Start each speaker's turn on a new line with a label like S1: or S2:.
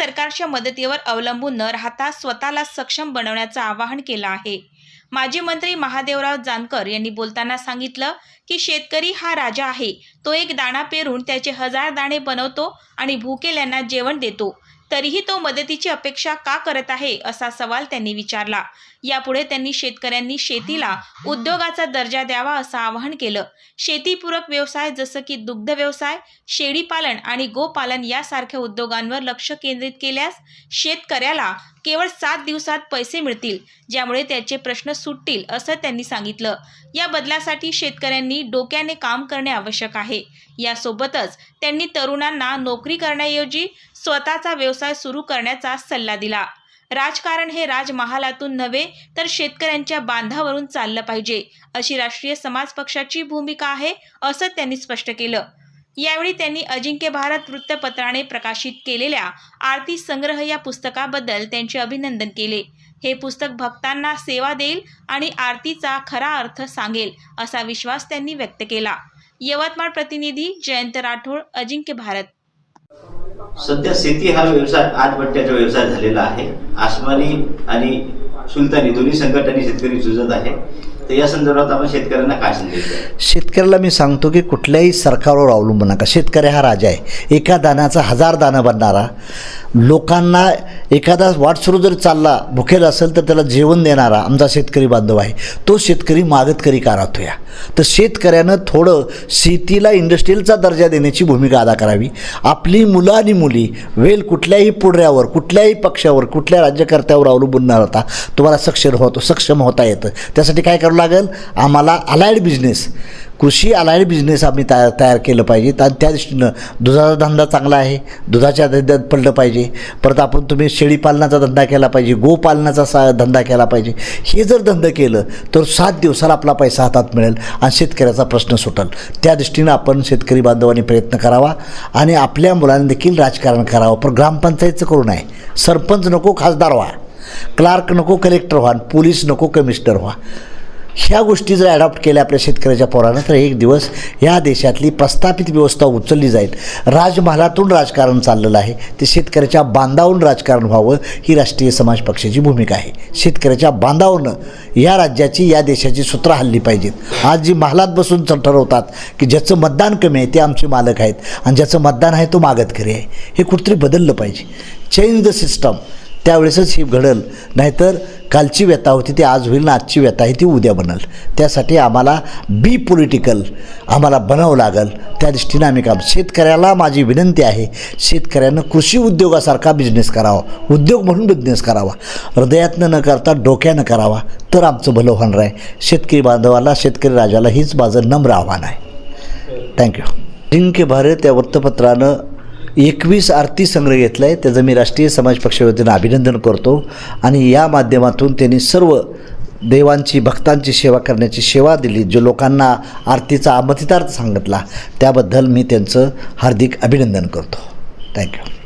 S1: सरकारच्या मदतीवर अवलंबून न राहता स्वतःला सक्षम बनवण्याचं आवाहन केलं आहे. माजी मंत्री महादेवराव जानकर यांनी बोलताना सांगितलं की शेतकरी हा राजा आहे. तो एक दाणा पेरून त्याचे हजार दाणे बनवतो आणि भुकेल्यांना जेवण देतो. तरीही तो मदतीची अपेक्षा का करत आहे असा सवाल त्यांनी विचारला. यापुढे त्यांनी शेतकऱ्यांनी शेतीला उद्योगाचा दर्जा द्यावा असं आवाहन केलं. शेतीपूरक व्यवसाय जसं की दुग्ध व्यवसाय शेळीपालन आणि गोपालन यासारख्या उद्योगांवर लक्ष केंद्रित केल्यास शेतकऱ्याला केवळ सात दिवसात पैसे मिळतील ज्यामुळे त्याचे प्रश्न सुटतील असं त्यांनी सांगितलं. या बदलासाठी शेतकऱ्यांनी डोक्याने काम करणे आवश्यक आहे. यासोबतच त्यांनी तरुणांना नोकरी करण्याऐवजी स्वतःचा व्यवसाय सुरू करण्याचा सल्ला दिला. राजकारण हे राजमहालातून नव्हे तर शेतकऱ्यांच्या बांधावरून चाललं पाहिजे अशी राष्ट्रीय समाज पक्षाची भूमिका आहे असं त्यांनी स्पष्ट केलं. यावेळी त्यांनी अजिंक्य भारत वृत्तपत्राने प्रकाशित केलेल्या आरती संग्रह या पुस्तकाबद्दल त्यांचे अभिनंदन केले. हे पुस्तक भक्तांना सेवा देईल आणि आरतीचा खरा अर्थ सांगेल असा विश्वास त्यांनी व्यक्त केला. यवतमाळ प्रतिनिधी जयंत राठोड अजिंक्य भारत.
S2: सध्या शेती हा व्यवसाय आजबट्ट्याचा व्यवसाय झालेला आहे. आसमानी आणि सुलतानी दोन्ही संकटांनी शेतकरी झुजत आहे. तर या संदर्भात आपण शेतकऱ्यांना काय संदेश
S3: शेतकऱ्याला मी सांगतो की कुठल्याही सरकारवर अवलंबून नका. शेतकरी हा राजा आहे. एका दाण्याचा हजार दाणं बनणारा लोकांना एखादा वाटसरू जर चालला भुकेल असेल तर त्याला जेवण देणारा आमचा शेतकरी बांधव आहे. तो शेतकरी मागतकरी का राहतो या तर शेतकऱ्यानं थोडं शेतीला इंडस्ट्रीयलचा दर्जा देण्याची भूमिका अदा करावी. आपली मुलं आणि मुली वेल कुठल्याही पुढऱ्यावर कुठल्याही पक्षावर कुठल्या राज्यकर्त्यावर अवलंबून न राहता तुम्हाला सक्षम होतो सक्षम होता येतं. त्यासाठी काय करावं लागेल? आम्हाला अलायड बिझनेस कृषी अलाइड बिझनेस आम्ही तयार तयार केलं पाहिजे. आणि त्या दृष्टीनं दुधाचा धंदा चांगला आहे. दुधाच्या धंद्यात पडलं पाहिजे. परत आपण तुम्ही शेळीपालनाचा धंदा केला पाहिजे. गोपालनाचा सा धंदा केला पाहिजे. हे जर धंदा केलं तर सात दिवसाला आपला पैसा हातात मिळेल आणि शेतकऱ्याचा प्रश्न सुटेल. त्या दृष्टीनं आपण शेतकरी बांधवांनी प्रयत्न करावा आणि आपल्या मुलांनी देखील राजकारण करावं. पण ग्रामपंचायतचं करू नये. सरपंच नको खासदार व्हा. क्लार्क नको कलेक्टर व्हा. पोलीस नको कमिशनर व्हा. ह्या गोष्टी जर ॲडॉप्ट केल्या आपल्या शेतकऱ्याच्या पोरानं तर एक दिवस या देशातली प्रस्थापित व्यवस्था उचलली जाईल. राजमहालातून राजकारण चाललेलं आहे. ते शेतकऱ्याच्या बांधावरून राजकारण व्हावं ही राष्ट्रीय समाज पक्षाची भूमिका आहे. शेतकऱ्याच्या बांधावरनं या राज्याची या देशाची सूत्र हल्ली पाहिजेत. आज जी महालात बसून ठरवतात की ज्याचं मतदान कमी आहे ते आमचे मालक आहेत. आणि ज्याचं मतदान आहे तो मागत घरी आहे. हे कुठेतरी बदललं पाहिजे. Change the system. त्यावेळेसच ही घडल. नाहीतर कालची व्यथा होती ती आज होईल ना आजची व्यथा आहे ती उद्या बनल. त्यासाठी आम्हाला बी पॉलिटिकल आम्हाला बनावं लागेल. त्या दृष्टीनं आम्ही काम. शेतकऱ्याला माझी विनंती आहे शेतकऱ्यानं कृषी उद्योगासारखा बिझनेस करावा. उद्योग म्हणून बिझनेस करावा. हृदयातनं न करता डोक्यानं करावा. तर आमचं भलं होणार आहे. शेतकरी बांधवाला शेतकरी राजाला हीच माझं नम्र आव्हान आहे. थँक्यू जिंके भारत या वृत्तपत्रानं एकवीस आरती संग्रह घेतला आहे त्याचं मी राष्ट्रीय समाज पक्षावतीनं अभिनंदन करतो. आणि या माध्यमातून त्यांनी सर्व देवांची भक्तांची सेवा करण्याची सेवा दिली जो लोकांना आरतीचा आमतितार्थ सांगितला. त्याबद्दल मी त्यांचं हार्दिक अभिनंदन करतो. थँक्यू